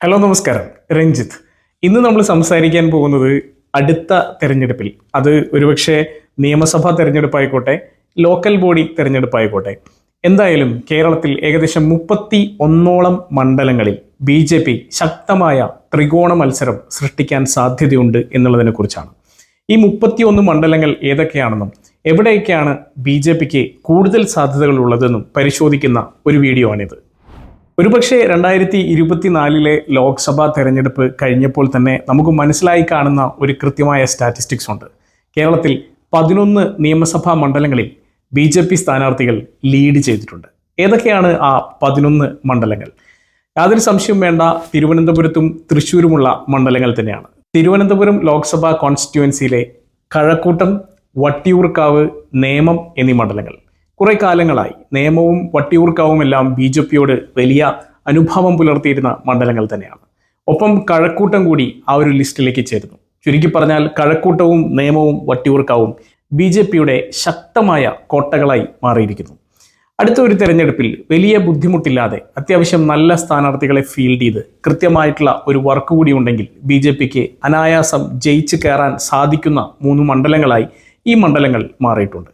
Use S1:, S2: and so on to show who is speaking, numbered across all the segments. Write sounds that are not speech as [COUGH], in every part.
S1: Hello നമസ്കാരം. രഞ്ജിത്ത്. ഇന്ന് നമ്മൾ സംസാരിക്കാൻ പോകുന്നത് അടുത്ത തെരഞ്ഞെടുപ്പിൽ. അത് ഒരുപക്ഷെ നിയമസഭാ തെരഞ്ഞെടുപ്പായിക്കോട്ടെ ലോക്കൽ ബോഡി തെരഞ്ഞെടുപ്പായിക്കോട്ടെ. എന്തായാലും കേരളത്തിൽ ഏകദേശം മുപ്പത്തി ഒന്നോളം മണ്ഡലങ്ങളിൽ ബി ജെ പി ശക്തമായ ത്രികോണ മത്സരം സൃഷ്ടിക്കാൻ സാധ്യതയുണ്ട് എന്നുള്ളതിനെ കുറിച്ചാണ്. ഈ മുപ്പത്തിയൊന്ന് മണ്ഡലങ്ങൾ ഏതൊക്കെയാണെന്നും എവിടെയൊക്കെയാണ് ബി ജെ പിക്ക് കൂടുതൽ സാധ്യതകളുള്ളതെന്നും പരിശോധിക്കുന്ന ഒരു വീഡിയോ ആണിത് ഒരുപക്ഷെ രണ്ടായിരത്തി ഇരുപത്തിനാലിലെ ലോക്സഭാ തെരഞ്ഞെടുപ്പ് കഴിഞ്ഞപ്പോൾ തന്നെ നമുക്ക് മനസ്സിലായി കാണുന്ന ഒരു കൃത്യമായ സ്റ്റാറ്റിസ്റ്റിക്സ് ഉണ്ട്. കേരളത്തിൽ പതിനൊന്ന് നിയമസഭാ മണ്ഡലങ്ങളിൽ ബി ജെ പി സ്ഥാനാർത്ഥികൾ ലീഡ് ചെയ്തിട്ടുണ്ട്. ഏതൊക്കെയാണ് ആ പതിനൊന്ന് മണ്ഡലങ്ങൾ? യാതൊരു സംശയവും വേണ്ട. തിരുവനന്തപുരത്തും തൃശ്ശൂരുമുള്ള മണ്ഡലങ്ങൾ തന്നെയാണ്. തിരുവനന്തപുരം ലോക്സഭാ കോൺസ്റ്റിറ്റ്യുവൻസിയിലെ കഴക്കൂട്ടം വട്ടിയൂർക്കാവ് നേമം എന്നീ മണ്ഡലങ്ങൾ. കുറെ കാലങ്ങളായി നേമവും വട്ടിയൂർക്കാവും എല്ലാം ബി ജെ പിയോട് വലിയ അനുഭാവം പുലർത്തിയിരുന്ന മണ്ഡലങ്ങൾ തന്നെയാണ്. ഒപ്പം കഴക്കൂട്ടം കൂടി ആ ഒരു ലിസ്റ്റിലേക്ക് ചേരുന്നു. ചുരുക്കി പറഞ്ഞാൽ കഴക്കൂട്ടവും നിയമവും വട്ടിയൂർക്കാവും ബി ജെ പിയുടെ ശക്തമായ കോട്ടകളായി മാറിയിരിക്കുന്നു. അടുത്ത ഒരു തെരഞ്ഞെടുപ്പിൽ വലിയ ബുദ്ധിമുട്ടില്ലാതെ അത്യാവശ്യം നല്ല സ്ഥാനാർത്ഥികളെ ഫീൽഡ് ചെയ്ത് കൃത്യമായിട്ടുള്ള ഒരു വർക്ക് കൂടി ഉണ്ടെങ്കിൽ ബി ജെ പിക്ക് അനായാസം ജയിച്ചു കയറാൻ സാധിക്കുന്ന മൂന്ന് മണ്ഡലങ്ങളായി ഈ മണ്ഡലങ്ങൾ മാറിയിട്ടുണ്ട്.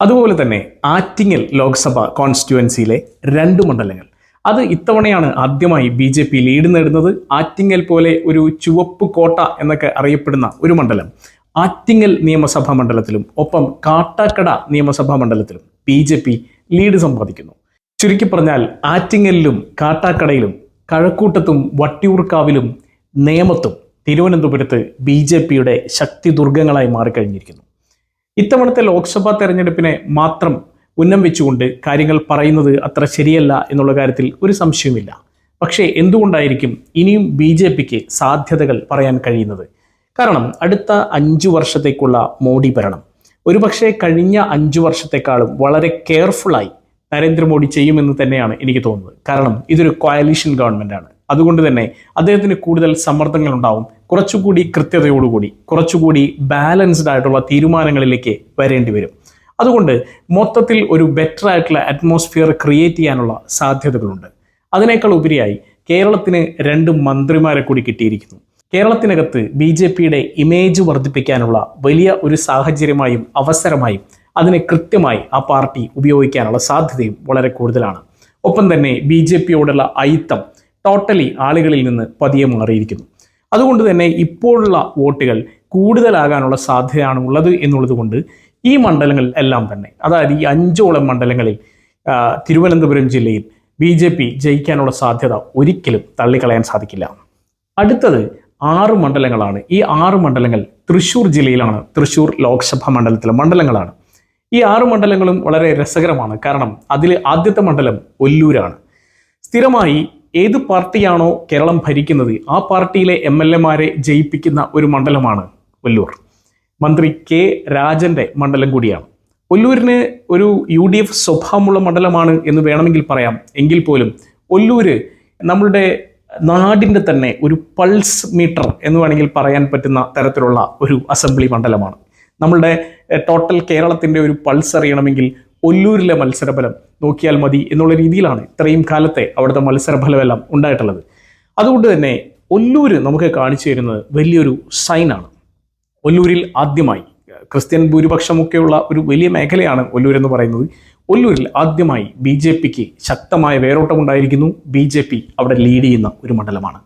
S1: അതുപോലെ തന്നെ ആറ്റിങ്ങൽ ലോക്സഭ കോൺസ്റ്റിറ്റുവൻസിയിലെ രണ്ട് മണ്ഡലങ്ങൾ. അത് ഇത്തവണയാണ് ആദ്യമായി ബി ജെ പി ലീഡ് നേടുന്നത്. ആറ്റിങ്ങൽ പോലെ ഒരു ചുവപ്പ് കോട്ട എന്നൊക്കെ അറിയപ്പെടുന്ന ഒരു മണ്ഡലം. ആറ്റിങ്ങൽ നിയമസഭാ മണ്ഡലത്തിലും ഒപ്പം കാട്ടാക്കട നിയമസഭാ മണ്ഡലത്തിലും ബി ജെ പി ലീഡ് സമ്പാദിക്കുന്നു. ചുരുക്കി പറഞ്ഞാൽ ആറ്റിങ്ങലിലും കാട്ടാക്കടയിലും കഴക്കൂട്ടത്തും വട്ടിയൂർക്കാവിലും നേമത്തും തിരുവനന്തപുരത്ത് ബി ജെ പിയുടെ ശക്തി ദുർഗങ്ങളായി മാറിക്കഴിഞ്ഞിരിക്കുന്നു. ഇത്തവണത്തെ ലോക്സഭാ തെരഞ്ഞെടുപ്പിനെ മാത്രം ഉന്നം വെച്ചുകൊണ്ട് കാര്യങ്ങൾ പറയുന്നത് അത്ര ശരിയല്ല എന്നുള്ള കാര്യത്തിൽ ഒരു സംശയവുമില്ല. പക്ഷേ എന്തുകൊണ്ടായിരിക്കും ഇനിയും ബി ജെ പിക്ക് സാധ്യതകൾ പറയാൻ കഴിയുന്നത്? കാരണം അടുത്ത അഞ്ചു വർഷത്തേക്കുള്ള മോഡി ഭരണം. ഒരുപക്ഷെ കഴിഞ്ഞ അഞ്ചു വർഷത്തെക്കാളും വളരെ കെയർഫുള്ളായി നരേന്ദ്രമോദി ചെയ്യുമെന്ന് തന്നെയാണ് എനിക്ക് തോന്നുന്നത്. കാരണം ഇതൊരു കോയലീഷൻ ഗവൺമെന്റ് ആണ്. അതുകൊണ്ട് തന്നെ അദ്ദേഹത്തിന് കൂടുതൽ സമ്മർദ്ദങ്ങൾ ഉണ്ടാവും കുറച്ചുകൂടി കൃത്യതയോടുകൂടി കുറച്ചുകൂടി ബാലൻസ്ഡ് ആയിട്ടുള്ള തീരുമാനങ്ങളിലേക്ക് വരേണ്ടി വരും. അതുകൊണ്ട് മൊത്തത്തിൽ ഒരു ബെറ്റർ ആയിട്ടുള്ള അറ്റ്മോസ്ഫിയർ ക്രിയേറ്റ് ചെയ്യാനുള്ള സാധ്യതകളുണ്ട്. അതിനേക്കാൾ ഉപരിയായി കേരളത്തിന് രണ്ട് മന്ത്രിമാരെ കൂടി കിട്ടിയിരിക്കുന്നു. കേരളത്തിനകത്ത് ബി ജെ പിയുടെ ഇമേജ് വർദ്ധിപ്പിക്കാനുള്ള വലിയ ഒരു സാഹചര്യമായും അവസരമായും അതിനെ കൃത്യമായി ആ പാർട്ടി ഉപയോഗിക്കാനുള്ള സാധ്യതയും വളരെ കൂടുതലാണ്. ഒപ്പം തന്നെ ബി ജെ പിയോടുള്ള അയിത്തം ടോട്ടലി ആളുകളിൽ നിന്ന് പതിയെ മാറിയിരിക്കുന്നു. അതുകൊണ്ട് തന്നെ ഇപ്പോഴുള്ള വോട്ടുകൾ കൂടുതലാകാനുള്ള സാധ്യതയാണ് ഉള്ളത് എന്നുള്ളത് കൊണ്ട് ഈ മണ്ഡലങ്ങളിൽ എല്ലാം തന്നെ അതായത് ഈ അഞ്ചോളം മണ്ഡലങ്ങളിൽ തിരുവനന്തപുരം ജില്ലയിൽ ബി ജെ പി ജയിക്കാനുള്ള സാധ്യത ഒരിക്കലും തള്ളിക്കളയാൻ സാധിക്കില്ല. അടുത്തത് ആറ് മണ്ഡലങ്ങളാണ്. ഈ ആറ് മണ്ഡലങ്ങൾ തൃശ്ശൂർ ജില്ലയിലാണ്. തൃശ്ശൂർ ലോക്സഭാ മണ്ഡലത്തിലെ മണ്ഡലങ്ങളാണ്. ഈ ആറ് മണ്ഡലങ്ങളും വളരെ രസകരമാണ്. കാരണം അതിൽ ആദ്യത്തെ മണ്ഡലം ഒല്ലൂരാണ്. സ്ഥിരമായി ഏത് പാർട്ടിയാണോ കേരളം ഭരിക്കുന്നത്? ആ പാർട്ടിയിലെ എം എൽ എമാരെ ജയിപ്പിക്കുന്ന ഒരു മണ്ഡലമാണ് ഒല്ലൂർ മന്ത്രി കെ രാജന്റെ മണ്ഡലം കൂടിയാണ്. ഒല്ലൂരിന് ഒരു യു ഡി എഫ് സ്വഭാവമുള്ള മണ്ഡലമാണ് എന്ന് വേണമെങ്കിൽ പറയാം. എങ്കിൽ പോലും ഒല്ലൂര് നമ്മളുടെ നാടിന്റെ തന്നെ ഒരു പൾസ് മീറ്റർ എന്ന് വേണമെങ്കിൽ പറയാൻ പറ്റുന്ന തരത്തിലുള്ള ഒരു അസംബ്ലി മണ്ഡലമാണ്. നമ്മളുടെ ടോട്ടൽ കേരളത്തിന്റെ ഒരു പൾസ് അറിയണമെങ്കിൽ ഒല്ലൂരിലെ മത്സരഫലം നോക്കിയാൽ മതി എന്നുള്ള രീതിയിലാണ് ഇത്രയും കാലത്തെ അവിടുത്തെ മത്സരഫലമെല്ലാം ഉണ്ടായിട്ടുള്ളത്. അതുകൊണ്ട് തന്നെ ഒല്ലൂര് നമുക്ക് കാണിച്ചു തരുന്നത് വലിയൊരു സൈനാണ് ഒല്ലൂരിൽ ആദ്യമായി ക്രിസ്ത്യൻ ഭൂരിപക്ഷമൊക്കെയുള്ള ഒരു വലിയ മേഖലയാണ് ഒല്ലൂർ എന്ന് പറയുന്നത്. ഒല്ലൂരിൽ ആദ്യമായി ബി ജെ പിക്ക് ശക്തമായ വേരോട്ടമുണ്ടായിരിക്കുന്നു. ബി ജെ പി അവിടെ ലീഡ് ചെയ്യുന്ന ഒരു മണ്ഡലമാണ്.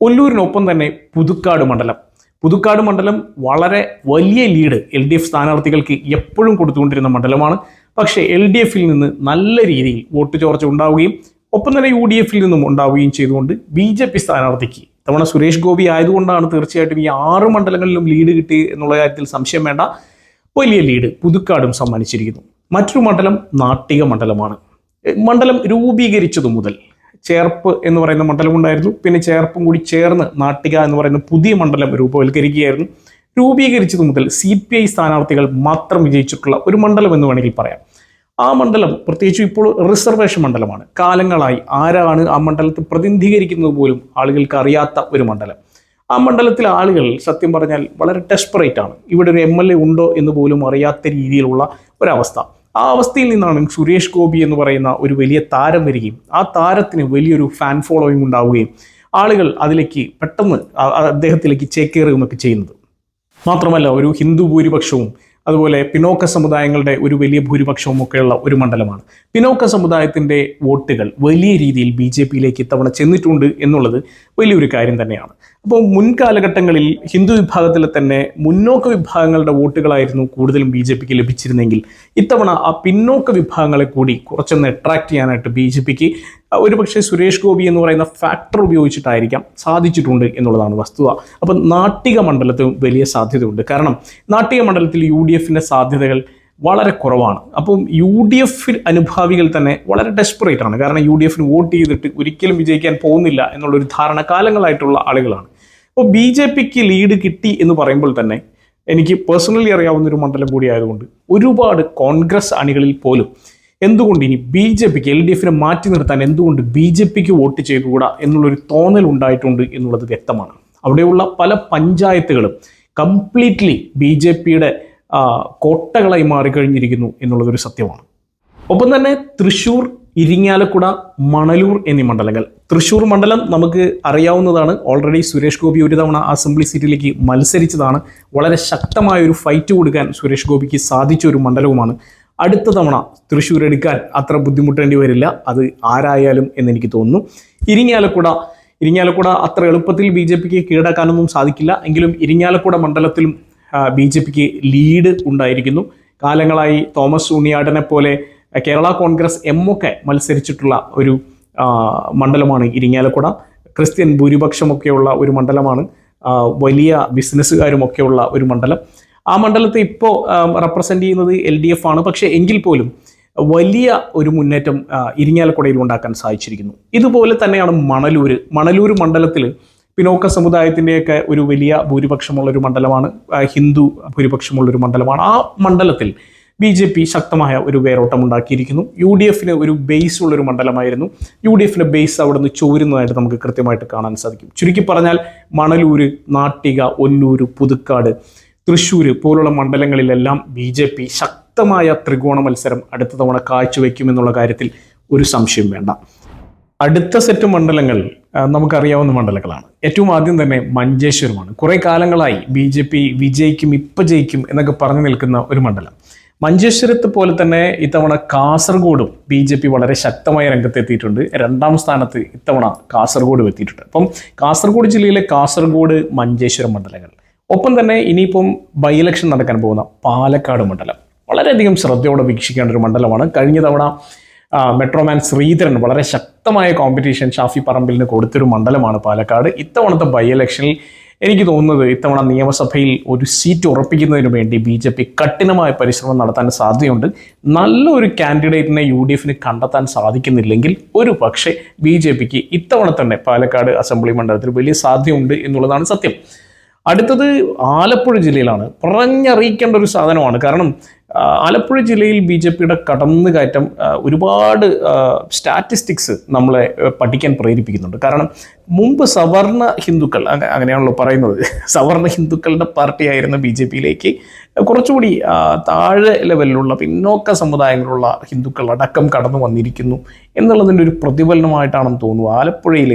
S1: ഒല്ലൂരിനൊപ്പം തന്നെ പുതുക്കാട് മണ്ഡലം. പുതുക്കാട് മണ്ഡലം വളരെ വലിയ ലീഡ് എൽ ഡി എഫ് സ്ഥാനാർത്ഥികൾക്ക് എപ്പോഴും കൊടുത്തുകൊണ്ടിരുന്ന മണ്ഡലമാണ്. പക്ഷേ എൽ ഡി എഫിൽ നിന്ന് നല്ല രീതിയിൽ വോട്ട് ചോർച്ച ഉണ്ടാവുകയും ഒപ്പം തന്നെ യു ഡി എഫിൽ നിന്നും ഉണ്ടാവുകയും ചെയ്തുകൊണ്ട് ബി ജെ പി സ്ഥാനാർത്ഥിക്ക് ഇത്തവണ സുരേഷ് ഗോപി ആയതുകൊണ്ടാണ് തീർച്ചയായിട്ടും ഈ ആറ് മണ്ഡലങ്ങളിലും ലീഡ് കിട്ടി എന്നുള്ള കാര്യത്തിൽ സംശയം വേണ്ട. വലിയ ലീഡ് പുതുക്കാടും സമ്മാനിച്ചിരിക്കുന്നു. മറ്റൊരു മണ്ഡലം നാട്ടിക മണ്ഡലമാണ്. മണ്ഡലം രൂപീകരിച്ചതു മുതൽ ചേർപ്പ് എന്ന് പറയുന്ന മണ്ഡലം ഉണ്ടായിരുന്നു പിന്നെ ചേർപ്പും കൂടി ചേർന്ന് നാട്ടിക എന്ന് പറയുന്ന പുതിയ മണ്ഡലം രൂപവൽക്കരിക്കുകയായിരുന്നു. രൂപീകരിച്ചതു മുതൽ സി പി ഐ സ്ഥാനാർത്ഥികൾ മാത്രം വിജയിച്ചിട്ടുള്ള ഒരു മണ്ഡലം എന്ന് വേണമെങ്കിൽ പറയാം. ആ മണ്ഡലം പ്രത്യേകിച്ചും ഇപ്പോൾ റിസർവേഷൻ മണ്ഡലമാണ്. കാലങ്ങളായി ആരാണ് ആ മണ്ഡലത്തെ പ്രതിനിധീകരിക്കുന്നത് പോലും ആളുകൾക്ക് അറിയാത്ത ഒരു മണ്ഡലം. ആ മണ്ഡലത്തിലെ ആളുകൾ സത്യം പറഞ്ഞാൽ വളരെ ഡെസ്പറേറ്റ് ആണ്. ഇവിടെ ഒരു എം എൽ എ ഉണ്ടോ എന്ന് പോലും അറിയാത്ത രീതിയിലുള്ള ഒരവസ്ഥ. ആ അവസ്ഥയിൽ നിന്നാണ് സുരേഷ് ഗോപി എന്ന് പറയുന്ന ഒരു വലിയ താരം വരികയും ആ താരത്തിന് വലിയൊരു ഫാൻ ഫോളോയിങ് ഉണ്ടാവുകയും ആളുകൾ അതിലേക്ക് പെട്ടെന്ന് അദ്ദേഹത്തിലേക്ക് ചേക്കേറുകയും ഒക്കെ ചെയ്യുന്നത്. മാത്രമല്ല ഒരു ഹിന്ദു ഭൂരിപക്ഷവും അതുപോലെ പിന്നോക്ക സമുദായങ്ങളുടെ ഒരു വലിയ ഭൂരിപക്ഷവും ഒക്കെയുള്ള ഒരു മണ്ഡലമാണ്. പിന്നോക്ക സമുദായത്തിന്റെ വോട്ടുകൾ വലിയ രീതിയിൽ ബി ജെ പിയിലേക്ക് ഇത്തവണ ചെന്നിട്ടുണ്ട് എന്നുള്ളത് വലിയൊരു കാര്യം തന്നെയാണ്. അപ്പോൾ മുൻകാലഘട്ടങ്ങളിൽ ഹിന്ദു വിഭാഗത്തിലെ തന്നെ മുന്നോക്ക വിഭാഗങ്ങളുടെ വോട്ടുകളായിരുന്നു കൂടുതലും ബി ജെ പിക്ക് ലഭിച്ചിരുന്നെങ്കിൽ ഇത്തവണ ആ പിന്നോക്ക വിഭാഗങ്ങളെ കൂടി കുറച്ചൊന്ന് അട്രാക്ട് ചെയ്യാനായിട്ട് ബി ജെ പിക്ക് ഒരുപക്ഷെ സുരേഷ് ഗോപി എന്ന് പറയുന്ന ഫാക്ടർ ഉപയോഗിച്ചിട്ടായിരിക്കാം സാധിച്ചിട്ടുണ്ട് എന്നുള്ളതാണ് വസ്തുത. അപ്പം നാട്ടിക മണ്ഡലത്തിനും വലിയ സാധ്യതയുണ്ട്. കാരണം നാട്ടിക മണ്ഡലത്തിൽ യു ഡി എഫിന്റെ സാധ്യതകൾ വളരെ കുറവാണ്. അപ്പം യു ഡി എഫ് അനുഭാവികൾ തന്നെ വളരെ ഡെസ്പറേറ്റ് ആണ്. കാരണം യു ഡി എഫിന് വോട്ട് ചെയ്തിട്ട് ഒരിക്കലും വിജയിക്കാൻ പോകുന്നില്ല എന്നുള്ളൊരു ധാരണ കാലങ്ങളായിട്ടുള്ള ആളുകളാണ്. അപ്പോൾ ബി ജെ പിക്ക് ലീഡ് കിട്ടി എന്ന് പറയുമ്പോൾ തന്നെ എനിക്ക് പേഴ്സണലി അറിയാവുന്ന ഒരു മണ്ഡലം കൂടി ആയതുകൊണ്ട് ഒരുപാട് കോൺഗ്രസ് അണികളിൽ പോലും എന്തുകൊണ്ട് ഇനി ബി ജെ പിക്ക് എൽ ഡി എഫിനെ മാറ്റി നിർത്താൻ എന്തുകൊണ്ട് ബി ജെ പിക്ക് വോട്ട് ചെയ്തുകൂടാ എന്നുള്ളൊരു തോന്നൽ ഉണ്ടായിട്ടുണ്ട് എന്നുള്ളത് വ്യക്തമാണ്. അവിടെയുള്ള പല പഞ്ചായത്തുകളും കംപ്ലീറ്റ്ലി ബി ജെ പിയുടെ കോട്ടകളായി മാറിക്കഴിഞ്ഞിരിക്കുന്നു എന്നുള്ളതൊരു സത്യമാണ്. ഒപ്പം തന്നെ തൃശൂർ ഇരിങ്ങാലക്കുട മണലൂർ എന്നീ മണ്ഡലങ്ങൾ തൃശൂർ മണ്ഡലം നമുക്ക് അറിയാവുന്നതാണ്. ഓൾറെഡി സുരേഷ് ഗോപി ഒരു തവണ അസംബ്ലി സീറ്റിലേക്ക് മത്സരിച്ചതാണ്. വളരെ ശക്തമായ ഒരു ഫൈറ്റ് കൊടുക്കാൻ സുരേഷ് ഗോപിക്ക് സാധിച്ച ഒരു മണ്ഡലവുമാണ്. അടുത്ത തവണ തൃശ്ശൂർ എടുക്കാൻ അത്ര ബുദ്ധിമുട്ടേണ്ടി വരില്ല. അത് ആരായാലും എന്നെനിക്ക് തോന്നുന്നു. ഇരിങ്ങാലക്കുട. ഇരിങ്ങാലക്കുട അത്ര എളുപ്പത്തിൽ ബി ജെ പിക്ക് കീഴടക്കാനൊന്നും സാധിക്കില്ല. എങ്കിലും ഇരിങ്ങാലക്കുട മണ്ഡലത്തിലും ബി ജെ പിക്ക് ലീഡ് ഉണ്ടായിരിക്കുന്നു. കാലങ്ങളായി തോമസ് ഉണ്ണിയാടനെ പോലെ കേരള കോൺഗ്രസ് എം ഒക്കെ മത്സരിച്ചിട്ടുള്ള ഒരു മണ്ഡലമാണ് ഇരിങ്ങാലക്കുട. ക്രിസ്ത്യൻ ഭൂരിപക്ഷമൊക്കെയുള്ള ഒരു മണ്ഡലമാണ്. വലിയ ബിസിനസ്സുകാരുമൊക്കെയുള്ള ഒരു മണ്ഡലം. ആ മണ്ഡലത്തെ ഇപ്പോൾ റെപ്രസെന്റ് ചെയ്യുന്നത് എൽ ഡി എഫ് ആണ്. പക്ഷേ എങ്കിൽ പോലും വലിയ ഒരു മുന്നേറ്റം ഇരിങ്ങാലക്കുടയിൽ ഉണ്ടാക്കാൻ സാധിച്ചിരിക്കുന്നു. ഇതുപോലെ തന്നെയാണ് മണലൂര്. മണലൂർ മണ്ഡലത്തിൽ പിന്നോക്ക സമുദായത്തിന്റെയൊക്കെ ഒരു വലിയ ഭൂരിപക്ഷമുള്ള ഒരു മണ്ഡലമാണ് ഹിന്ദു ഭൂരിപക്ഷമുള്ള ഒരു മണ്ഡലമാണ്. ആ മണ്ഡലത്തിൽ ബി ജെ പി ശക്തമായ ഒരു വേരോട്ടം ഉണ്ടാക്കിയിരിക്കുന്നു. യു ഡി എഫിന് ഒരു ബേസ് ഉള്ളൊരു മണ്ഡലമായിരുന്നു. യു ഡി എഫിലെ ബേസ് അവിടെ നിന്ന് ചോരുന്നതായിട്ട് നമുക്ക് കൃത്യമായിട്ട് കാണാൻ സാധിക്കും. ചുരുക്കി പറഞ്ഞാൽ മണലൂര് നാട്ടിക ഒല്ലൂര് പുതുക്കാട് തൃശ്ശൂർ പോലുള്ള മണ്ഡലങ്ങളിലെല്ലാം ബി ജെ പി ശക്തമായ ത്രികോണ മത്സരം അടുത്ത തവണ കാഴ്ചവെക്കുമെന്നുള്ള കാര്യത്തിൽ ഒരു സംശയം വേണ്ട. അടുത്ത സെറ്റ് മണ്ഡലങ്ങൾ നമുക്കറിയാവുന്ന മണ്ഡലങ്ങളാണ്. ഏറ്റവും ആദ്യം തന്നെ മഞ്ചേശ്വരമാണ്. കുറേ കാലങ്ങളായി ബി ജെ പി വിജയിക്കും ഇപ്പം ജയിക്കും എന്നൊക്കെ പറഞ്ഞു നിൽക്കുന്ന ഒരു മണ്ഡലം. മഞ്ചേശ്വരത്തെ പോലെ തന്നെ ഇത്തവണ കാസർഗോഡും ബി ജെ പി വളരെ ശക്തമായ രംഗത്തെത്തിയിട്ടുണ്ട്. രണ്ടാം സ്ഥാനത്ത് ഇത്തവണ കാസർഗോഡ് എത്തിയിട്ടുണ്ട്. അപ്പം കാസർഗോഡ് ജില്ലയിലെ കാസർഗോഡ് മഞ്ചേശ്വരം മണ്ഡലങ്ങൾ. ഒപ്പം തന്നെ ഇനിയിപ്പം ബൈ ഇലക്ഷൻ നടക്കാൻ പോകുന്ന പാലക്കാട് മണ്ഡലം. വളരെയധികം ശ്രദ്ധയോടെ വീക്ഷിക്കേണ്ട ഒരു മണ്ഡലമാണ്. കഴിഞ്ഞ തവണ മെട്രോമാൻ ശ്രീധരൻ വളരെ ശക്തമായ കോമ്പറ്റീഷൻ ഷാഫി പറമ്പിലിന് കൊടുത്തൊരു മണ്ഡലമാണ് പാലക്കാട്. ഇത്തവണത്തെ ബൈ ഇലക്ഷനിൽ എനിക്ക് തോന്നുന്നത് ഇത്തവണ നിയമസഭയിൽ ഒരു സീറ്റ് ഉറപ്പിക്കുന്നതിന് വേണ്ടി ബി ജെ പി കഠിനമായ പരിശ്രമം നടത്താൻ സാധ്യതയുണ്ട്. നല്ലൊരു കാൻഡിഡേറ്റിനെ യു ഡി എഫിന് കണ്ടെത്താൻ സാധിക്കുന്നില്ലെങ്കിൽ ഒരു പക്ഷേ ബി ജെ പിക്ക് ഇത്തവണ തന്നെ പാലക്കാട് അസംബ്ലി മണ്ഡലത്തിൽ വലിയ സാധ്യതയുണ്ട് എന്നുള്ളതാണ് സത്യം. അടുത്തത് ആലപ്പുഴ ജില്ലയിലാണ്. പറഞ്ഞറിയിക്കേണ്ട ഒരു സാധനമാണ്. കാരണം ആലപ്പുഴ ജില്ലയിൽ ബി ജെ പിയുടെ കടന്നുകയറ്റം ഒരുപാട് സ്റ്റാറ്റിസ്റ്റിക്സ് നമ്മളെ പഠിക്കാൻ പ്രേരിപ്പിക്കുന്നുണ്ട്. കാരണം മുമ്പ് സവർണ ഹിന്ദുക്കൾ അങ്ങനെയാണല്ലോ പറയുന്നത്. [LAUGHS] സവർണ ഹിന്ദുക്കളുടെ പാർട്ടിയായിരുന്ന ബി ജെ പിയിലേക്ക് കുറച്ചുകൂടി താഴെ ലെവലിലുള്ള പിന്നോക്ക സമുദായങ്ങളുള്ള ഹിന്ദുക്കൾ അടക്കം കടന്നു വന്നിരിക്കുന്നു എന്നുള്ളതിന്റെ ഒരു പ്രതിഫലനമായിട്ടാണെന്ന് തോന്നുന്നു ആലപ്പുഴയിൽ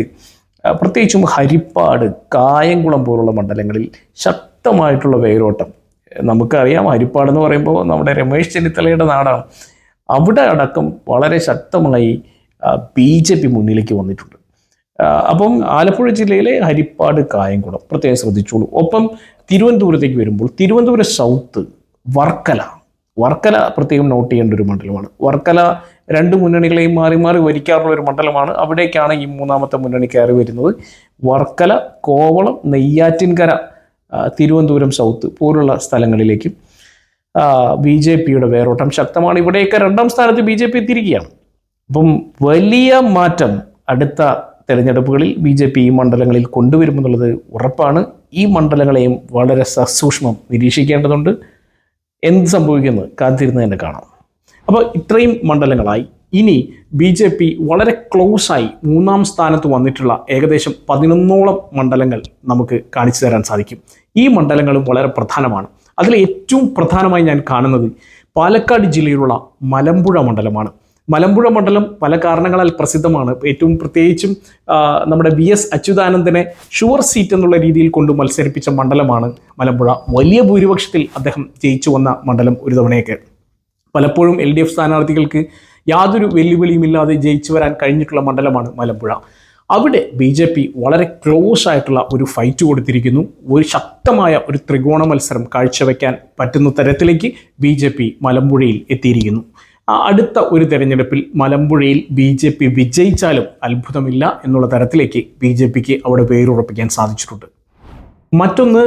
S1: പ്രത്യേകിച്ചും ഹരിപ്പാട് കായംകുളം പോലുള്ള മണ്ഡലങ്ങളിൽ ശക്തമായിട്ടുള്ള വേരോട്ടം. നമുക്കറിയാം ഹരിപ്പാട് എന്ന് പറയുമ്പോൾ നമ്മുടെ രമേശ് ചെന്നിത്തലയുടെ നാടാണ്. അവിടെ അടക്കം വളരെ ശക്തമായി ബി ജെ പി മുന്നിലേക്ക് വന്നിട്ടുണ്ട്. അപ്പം ആലപ്പുഴ ജില്ലയിലെ ഹരിപ്പാട് കായംകുളം പ്രത്യേകം ശ്രദ്ധിച്ചോളൂ. ഒപ്പം തിരുവനന്തപുരത്തേക്ക് വരുമ്പോൾ തിരുവനന്തപുരം സൗത്ത് വർക്കല. വർക്കല പ്രത്യേകം നോട്ട് ചെയ്യേണ്ട ഒരു മണ്ഡലമാണ്. വർക്കല രണ്ട് മുന്നണികളെയും മാറി മാറി വരിക്കാറുള്ള ഒരു മണ്ഡലമാണ്. അവിടേക്കാണ് ഈ മൂന്നാമത്തെ മുന്നണി കയറി വരുന്നത്. വർക്കല കോവളം നെയ്യാറ്റിൻകര തിരുവനന്തപുരം സൗത്ത് പോലുള്ള സ്ഥലങ്ങളിലേക്കും ബി ജെ പിയുടെ വേരോട്ടം ശക്തമാണ്. ഇവിടെയൊക്കെ രണ്ടാം സ്ഥാനത്ത് ബി ജെ പി എത്തിയിരിക്കുകയാണ്. അപ്പം വലിയ മാറ്റം അടുത്ത തെരഞ്ഞെടുപ്പുകളിൽ ബി ജെ പി ഈ മണ്ഡലങ്ങളിൽ കൊണ്ടുവരുമെന്നുള്ളത് ഉറപ്പാണ്. ഈ മണ്ഡലങ്ങളെയും വളരെ സസൂക്ഷ്മം നിരീക്ഷിക്കേണ്ടതുണ്ട്. എന്ത് സംഭവിക്കുന്നത് കാത്തിരുന്ന് തന്നെ കാണാം. അപ്പോൾ ഇത്രയും മണ്ഡലങ്ങളായി. ഇനി ബി ജെ പി വളരെ ക്ലോസായി മൂന്നാം സ്ഥാനത്ത് വന്നിട്ടുള്ള ഏകദേശം പതിനൊന്നോളം മണ്ഡലങ്ങൾ നമുക്ക് കാണിച്ചു തരാൻ സാധിക്കും. ഈ മണ്ഡലങ്ങളും വളരെ പ്രധാനമാണ്. അതിൽ ഏറ്റവും പ്രധാനമായി ഞാൻ കാണുന്നത് പാലക്കാട് ജില്ലയിലുള്ള മലമ്പുഴ മണ്ഡലമാണ്. മലമ്പുഴ മണ്ഡലം പല കാരണങ്ങളാൽ പ്രസിദ്ധമാണ്. ഏറ്റവും പ്രത്യേകിച്ചും നമ്മുടെ വി എസ് അച്യുതാനന്ദനെ ഷുവർ സീറ്റ് എന്നുള്ള രീതിയിൽ കൊണ്ട് മത്സരിപ്പിച്ച മണ്ഡലമാണ് മലമ്പുഴ. വലിയ ഭൂരിപക്ഷത്തിൽ അദ്ദേഹം ജയിച്ചു വന്ന മണ്ഡലം ഒരു തവണയൊക്കെ. പലപ്പോഴും എൽ ഡി എഫ് സ്ഥാനാർത്ഥികൾക്ക് യാതൊരു വെല്ലുവിളിയുമില്ലാതെ ജയിച്ചു വരാൻ കഴിഞ്ഞിട്ടുള്ള മണ്ഡലമാണ് മലമ്പുഴ. അവിടെ ബി ജെ പി വളരെ ക്ലോസ് ആയിട്ടുള്ള ഒരു ഫൈറ്റ് കൊടുത്തിരിക്കുന്നു. ഒരു ശക്തമായ ഒരു ത്രികോണ മത്സരം കാഴ്ചവെക്കാൻ പറ്റുന്ന തരത്തിലേക്ക് ബി ജെ പി മലമ്പുഴയിൽ എത്തിയിരിക്കുന്നു. അടുത്ത ഒരു തെരഞ്ഞെടുപ്പിൽ മലമ്പുഴയിൽ ബി ജെ പി വിജയിച്ചാലും അത്ഭുതമില്ല എന്നുള്ള തരത്തിലേക്ക് ബി ജെ പിക്ക് അവിടെ പേരുറപ്പിക്കാൻ സാധിച്ചിട്ടുണ്ട്. മറ്റൊന്ന്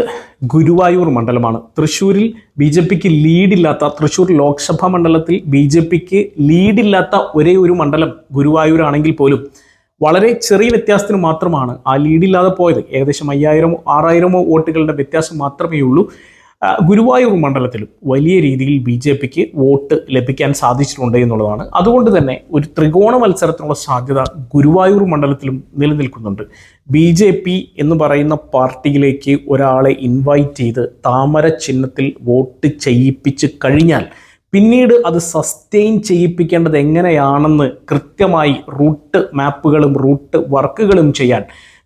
S1: ഗുരുവായൂർ മണ്ഡലമാണ്. തൃശ്ശൂരിൽ ബി ജെ പിക്ക് ലീഡില്ലാത്ത തൃശ്ശൂർ ലോക്സഭാ മണ്ഡലത്തിൽ ബി ജെ പിക്ക് ലീഡില്ലാത്ത ഒരേ ഒരു മണ്ഡലം ഗുരുവായൂരാണെങ്കിൽ പോലും വളരെ ചെറിയ വ്യത്യാസത്തിന് മാത്രമാണ് ആ ലീഡില്ലാതെ പോയത്. ഏകദേശം അയ്യായിരമോ ആറായിരമോ വോട്ടുകളുടെ വ്യത്യാസം മാത്രമേ ഉള്ളൂ ഗുരുവായൂർ മണ്ഡലത്തിലും വലിയ രീതിയിൽ ബി ജെ പിക്ക് വോട്ട് ലഭിക്കാൻ സാധിച്ചിട്ടുണ്ട് എന്നുള്ളതാണ്. അതുകൊണ്ട് തന്നെ ഒരു ത്രികോണ മത്സരത്തിനുള്ള സാധ്യത ഗുരുവായൂർ മണ്ഡലത്തിലും നിലനിൽക്കുന്നുണ്ട്. ബി ജെ പി എന്ന് പറയുന്ന പാർട്ടിയിലേക്ക് ഒരാളെ ഇൻവൈറ്റ് ചെയ്ത് താമര ചിഹ്നത്തിൽ വോട്ട് ചെയ്യിപ്പിച്ച് കഴിഞ്ഞാൽ പിന്നീട് അത് സസ്റ്റെയിൻ ചെയ്യിപ്പിക്കേണ്ടത് എങ്ങനെയാണെന്ന് കൃത്യമായി റൂട്ട് മാപ്പുകളും റൂട്ട് വർക്കുകളും ചെയ്യാൻ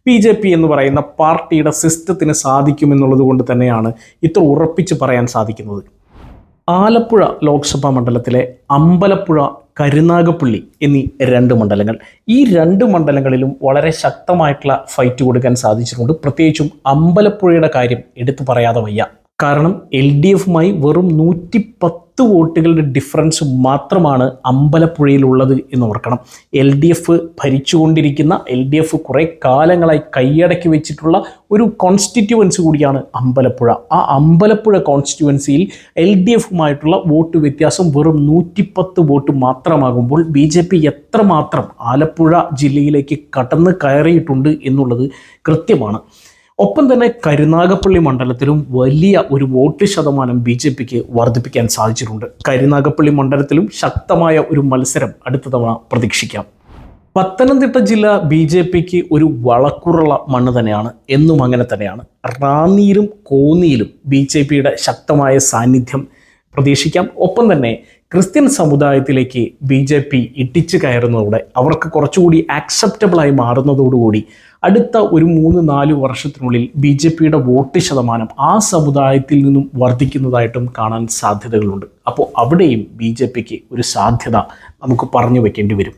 S1: ബി ജെ പി എന്ന് പറയുന്ന പാർട്ടിയുടെ സിസ്റ്റത്തിന് സാധിക്കുമെന്നുള്ളത് കൊണ്ട് തന്നെയാണ് ഇത്ര ഉറപ്പിച്ച് പറയാൻ സാധിക്കുന്നത്. ആലപ്പുഴ ലോക്സഭാ മണ്ഡലത്തിലെ അമ്പലപ്പുഴ കരുനാഗപ്പള്ളി എന്നീ രണ്ട് മണ്ഡലങ്ങൾ. ഈ രണ്ട് മണ്ഡലങ്ങളിലും വളരെ ശക്തമായിട്ടുള്ള ഫൈറ്റ് കൊടുക്കാൻ സാധിച്ചിട്ടുണ്ട്. പ്രത്യേകിച്ചും അമ്പലപ്പുഴയുടെ കാര്യം എടുത്തു പറയാതെ വയ്യ. കാരണം എൽ ഡി എഫുമായി വെറും നൂറ്റി പത്ത് വോട്ടുകളുടെ ഡിഫറൻസ് മാത്രമാണ് അമ്പലപ്പുഴയിലുള്ളത് എന്ന് ഓർക്കണം. എൽ ഡി എഫ് ഭരിച്ചുകൊണ്ടിരിക്കുന്ന എൽ ഡി എഫ് കുറേ കാലങ്ങളായി കൈയടക്കി വെച്ചിട്ടുള്ള ഒരു കോൺസ്റ്റിറ്റ്യുവൻസി കൂടിയാണ് അമ്പലപ്പുഴ. ആ അമ്പലപ്പുഴ കോൺസ്റ്റിറ്റ്യുവൻസിയിൽ എൽ ഡി എഫുമായിട്ടുള്ള വോട്ട് വ്യത്യാസം വെറും നൂറ്റിപ്പത്ത് വോട്ട് മാത്രമാകുമ്പോൾ ബി ജെ പി എത്രമാത്രം ആലപ്പുഴ ജില്ലയിലേക്ക് കടന്ന് കയറിയിട്ടുണ്ട് എന്നുള്ളത് കൃത്യമാണ്. ഒപ്പം തന്നെ കരുനാഗപ്പള്ളി മണ്ഡലത്തിലും വലിയ ഒരു വോട്ട് ശതമാനം ബി ജെ പിക്ക് വർദ്ധിപ്പിക്കാൻ സാധിച്ചിട്ടുണ്ട്. കരുനാഗപ്പള്ളി മണ്ഡലത്തിലും ശക്തമായ ഒരു മത്സരം അടുത്ത തവണ പ്രതീക്ഷിക്കാം. പത്തനംതിട്ട ജില്ല ബി ജെ പിക്ക് ഒരു വളക്കുറുള്ള മണ്ണ് തന്നെയാണ്. എന്നും അങ്ങനെ തന്നെയാണ്. റാന്നിയിലും കോന്നിയിലും ബി ജെ പിയുടെ ശക്തമായ സാന്നിധ്യം പ്രതീക്ഷിക്കാം. ഒപ്പം തന്നെ ക്രിസ്ത്യൻ സമുദായത്തിലേക്ക് ബി ജെ പി ഇട്ടിച്ചു കയറുന്നതോടെ അവർക്ക് കുറച്ചുകൂടി ആക്സെപ്റ്റബിളായി മാറുന്നതോടുകൂടി അടുത്ത ഒരു മൂന്ന് നാല് വർഷത്തിനുള്ളിൽ ബി ജെ പിയുടെ വോട്ട് ശതമാനം ആ സമുദായത്തിൽ നിന്നും വർദ്ധിക്കുന്നതായിട്ടും കാണാൻ സാധ്യതകളുണ്ട്. അപ്പോൾ അവിടെയും ബി ജെ പിക്ക് ഒരു സാധ്യത നമുക്ക് പറഞ്ഞു വെക്കേണ്ടി വരും.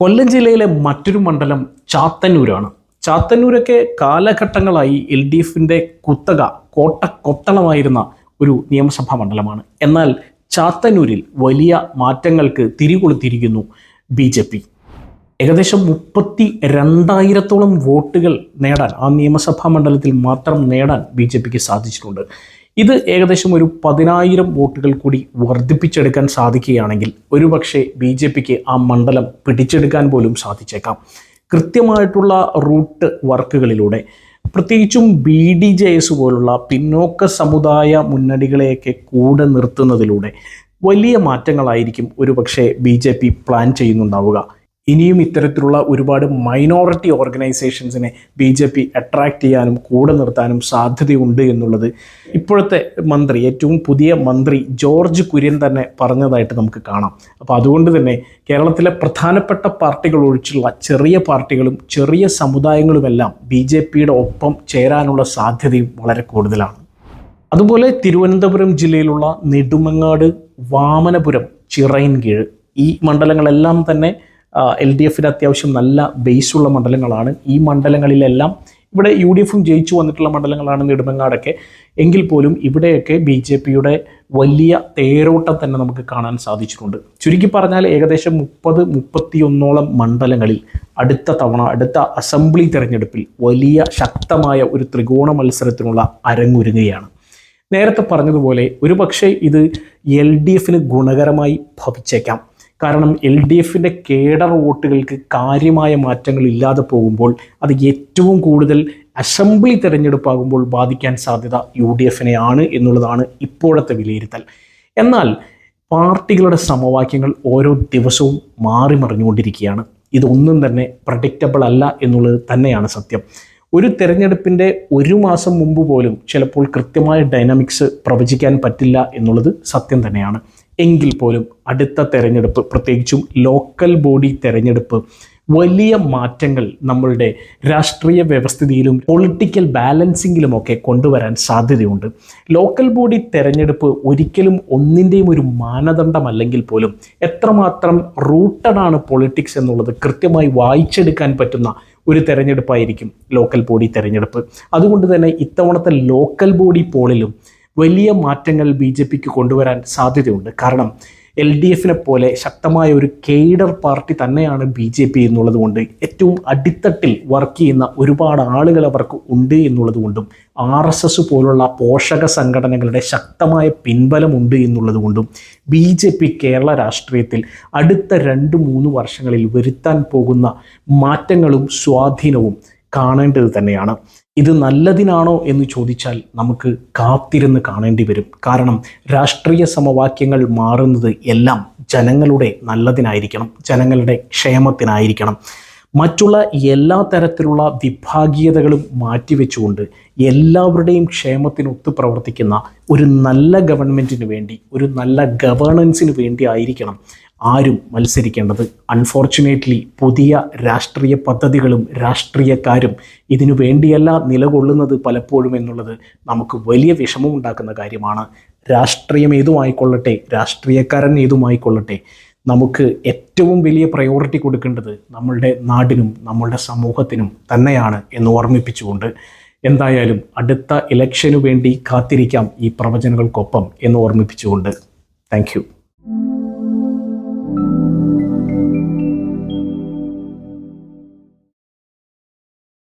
S1: കൊല്ലം ജില്ലയിലെ മറ്റൊരു മണ്ഡലം ചാത്തന്നൂരാണ്. ചാത്തന്നൂരൊക്കെ കാലഘട്ടങ്ങളായി എൽ ഡി എഫിന്റെ കുത്തക കോട്ട കൊത്തളമായിരുന്ന ഒരു നിയമസഭാ മണ്ഡലമാണ്. എന്നാൽ ചാത്തന്നൂരിൽ വലിയ മാറ്റങ്ങൾക്ക് തിരികൊളുത്തിയിരിക്കുന്നു ബി ജെ പി. ഏകദേശം മുപ്പത്തി രണ്ടായിരത്തോളം വോട്ടുകൾ നേടാൻ ആ നിയമസഭാ മണ്ഡലത്തിൽ മാത്രം നേടാൻ ബി ജെ പിക്ക് സാധിച്ചിട്ടുണ്ട്. ഇത് ഏകദേശം ഒരു പതിനായിരം വോട്ടുകൾ കൂടി വർദ്ധിപ്പിച്ചെടുക്കാൻ സാധിക്കുകയാണെങ്കിൽ ഒരുപക്ഷെ ബി ജെ പിക്ക് ആ മണ്ഡലം പിടിച്ചെടുക്കാൻ പോലും സാധിച്ചേക്കാം. കൃത്യമായിട്ടുള്ള റൂട്ട് വർക്കുകളിലൂടെ പ്രത്യേകിച്ചും ബി ഡി ജെ എസ് പോലുള്ള പിന്നോക്ക സമുദായ മുന്നണികളെയൊക്കെ കൂടെ നിർത്തുന്നതിലൂടെ വലിയ മാറ്റങ്ങളായിരിക്കും ഒരുപക്ഷെ ബി ജെ പി പ്ലാൻ ചെയ്യുന്നുണ്ടാവുക. ഇനിയും ഇത്തരത്തിലുള്ള ഒരുപാട് മൈനോറിറ്റി ഓർഗനൈസേഷൻസിനെ ബി ജെ പി അട്രാക്ട് ചെയ്യാനും കൂടെ നിർത്താനും സാധ്യതയുണ്ട് എന്നുള്ളത് ഇപ്പോഴത്തെ മന്ത്രി ഏറ്റവും പുതിയ മന്ത്രി ജോർജ് കുര്യൻ തന്നെ പറഞ്ഞതായിട്ട് നമുക്ക് കാണാം. അപ്പോൾ അതുകൊണ്ട് തന്നെ കേരളത്തിലെ പ്രധാനപ്പെട്ട പാർട്ടികൾ ഒഴിച്ചുള്ള ചെറിയ പാർട്ടികളും ചെറിയ സമുദായങ്ങളുമെല്ലാം ബി ജെ പിയുടെ ഒപ്പം ചേരാനുള്ള സാധ്യതയും വളരെ കൂടുതലാണ്. അതുപോലെ തിരുവനന്തപുരം ജില്ലയിലുള്ള നെടുമങ്ങാട് വാമനപുരം ചിറയിൻകീഴ് ഈ മണ്ഡലങ്ങളെല്ലാം തന്നെ എൽ ഡി എഫിന് അത്യാവശ്യം നല്ല ബേസുള്ള മണ്ഡലങ്ങളാണ്. ഈ മണ്ഡലങ്ങളിലെല്ലാം ഇവിടെ യു ഡി എഫും ജയിച്ചു വന്നിട്ടുള്ള മണ്ഡലങ്ങളാണ് നെടുമങ്ങാടൊക്കെ. എങ്കിൽ പോലും ഇവിടെയൊക്കെ ബി ജെ പിയുടെ വലിയ തേരോട്ടം തന്നെ നമുക്ക് കാണാൻ സാധിച്ചിട്ടുണ്ട്. ചുരുക്കി പറഞ്ഞാൽ ഏകദേശം മുപ്പത് മുപ്പത്തിയൊന്നോളം മണ്ഡലങ്ങളിൽ അടുത്ത തവണ അടുത്ത അസംബ്ലി തിരഞ്ഞെടുപ്പിൽ വലിയ ശക്തമായ ഒരു ത്രികോണ മത്സരത്തിനുള്ള അരങ്ങൊരുങ്ങുകയാണ്. നേരത്തെ പറഞ്ഞതുപോലെ ഒരുപക്ഷെ ഇത് എൽ ഡി എഫിന് ഗുണകരമായി ഭവിച്ചേക്കാം. കാരണം എൽ ഡി എഫിന്റെ കേഡർ വോട്ടുകൾക്ക് കാര്യമായ മാറ്റങ്ങൾ ഇല്ലാതെ പോകുമ്പോൾ അത് ഏറ്റവും കൂടുതൽ അസംബ്ലി തിരഞ്ഞെടുപ്പാകുമ്പോൾ ബാധിക്കാൻ സാധ്യത യു ഡി എഫിനെയാണ് എന്നുള്ളതാണ് ഇപ്പോഴത്തെ വിലയിരുത്തൽ. എന്നാൽ പാർട്ടികളുടെ സമവാക്യങ്ങൾ ഓരോ ദിവസവും മാറി മറിഞ്ഞുകൊണ്ടിരിക്കുകയാണ്. ഇതൊന്നും തന്നെ പ്രഡിക്റ്റബിൾ അല്ല എന്നുള്ളത് തന്നെയാണ് സത്യം. ഒരു തെരഞ്ഞെടുപ്പിന്റെ ഒരു മാസം മുമ്പ് പോലും ചിലപ്പോൾ കൃത്യമായ ഡൈനാമിക്സ് പ്രവചിക്കാൻ പറ്റില്ല എന്നുള്ളത് സത്യം തന്നെയാണ്. എങ്കിൽ പോലും അടുത്ത തെരഞ്ഞെടുപ്പ് പ്രത്യേകിച്ചും ലോക്കൽ ബോഡി തെരഞ്ഞെടുപ്പ് വലിയ മാറ്റങ്ങൾ നമ്മളുടെ രാഷ്ട്രീയ വ്യവസ്ഥിതിയിലും പൊളിറ്റിക്കൽ ബാലൻസിങ്ങിലുമൊക്കെ കൊണ്ടുവരാൻ സാധ്യതയുണ്ട്. ലോക്കൽ ബോഡി തെരഞ്ഞെടുപ്പ് ഒരിക്കലും ഒന്നിന്റെയും ഒരു മാനദണ്ഡമല്ലെങ്കിൽ പോലും എത്രമാത്രം റൂട്ടഡ് ആണ് പൊളിറ്റിക്സ് എന്നുള്ളത് കൃത്യമായി വായിച്ചെടുക്കാൻ പറ്റുന്ന ഒരു തെരഞ്ഞെടുപ്പായിരിക്കും ലോക്കൽ ബോഡി തെരഞ്ഞെടുപ്പ്. അതുകൊണ്ട് തന്നെ ഇത്തവണത്തെ ലോക്കൽ ബോഡി പോളിലും വലിയ മാറ്റങ്ങൾ ബി ജെ പിക്ക് കൊണ്ടുവരാൻ സാധ്യതയുണ്ട്. കാരണം എൽ ഡി എഫിനെ പോലെ ശക്തമായ ഒരു കേഡർ പാർട്ടി തന്നെയാണ് ബി ജെ പി എന്നുള്ളത് കൊണ്ട് ഏറ്റവും അടിത്തട്ടിൽ വർക്ക് ചെയ്യുന്ന ഒരുപാട് ആളുകൾ അവർക്ക് ഉണ്ട് എന്നുള്ളത് കൊണ്ടും ആർ എസ് എസ് പോലുള്ള പോഷക സംഘടനകളുടെ ശക്തമായ പിൻബലമുണ്ട് എന്നുള്ളത് കൊണ്ടും ബി ജെ പി കേരള രാഷ്ട്രീയത്തിൽ അടുത്ത രണ്ട് മൂന്ന് വർഷങ്ങളിൽ വരുത്താൻ പോകുന്ന മാറ്റങ്ങളും സ്വാധീനവും കാണേണ്ടത് തന്നെയാണ്. ഇത് നല്ലതിനാണോ എന്ന് ചോദിച്ചാൽ നമുക്ക് കാത്തിരുന്ന് കാണേണ്ടി വരും. കാരണം രാഷ്ട്രീയ സമവാക്യങ്ങൾ മാറുന്നത് എല്ലാം ജനങ്ങളുടെ നല്ലതിനായിരിക്കണം ജനങ്ങളുടെ ക്ഷേമത്തിനായിരിക്കണം. മറ്റുള്ള എല്ലാ തരത്തിലുള്ള വിഭാഗീയതകളും മാറ്റിവെച്ചുകൊണ്ട് എല്ലാവരുടെയും ക്ഷേമത്തിനൊത്ത് പ്രവർത്തിക്കുന്ന ഒരു നല്ല ഗവൺമെന്റിന് വേണ്ടി ഒരു നല്ല ഗവേണൻസിന് വേണ്ടി ആയിരിക്കണം ആരും മത്സരിക്കേണ്ടത്. അൺഫോർച്ചുനേറ്റ്ലി പുതിയ രാഷ്ട്രീയ പദ്ധതികളും രാഷ്ട്രീയക്കാരും ഇതിനു വേണ്ടിയല്ല നിലകൊള്ളുന്നത് പലപ്പോഴും എന്നുള്ളത് നമുക്ക് വലിയ വിഷമമുണ്ടാക്കുന്ന കാര്യമാണ്. രാഷ്ട്രീയം ഏതുമായിക്കൊള്ളട്ടെ രാഷ്ട്രീയക്കാരൻ ഏതുമായിക്കൊള്ളട്ടെ നമുക്ക് ഏറ്റവും വലിയ പ്രയോറിറ്റി കൊടുക്കേണ്ടത് നമ്മളുടെ നാടിനും നമ്മളുടെ സമൂഹത്തിനും തന്നെയാണ് എന്ന് ഓർമ്മിപ്പിച്ചുകൊണ്ട് എന്തായാലും അടുത്ത ഇലക്ഷനു വേണ്ടി കാത്തിരിക്കാം ഈ പ്രവചനങ്ങൾക്കൊപ്പം എന്ന് ഓർമ്മിപ്പിച്ചുകൊണ്ട്. താങ്ക്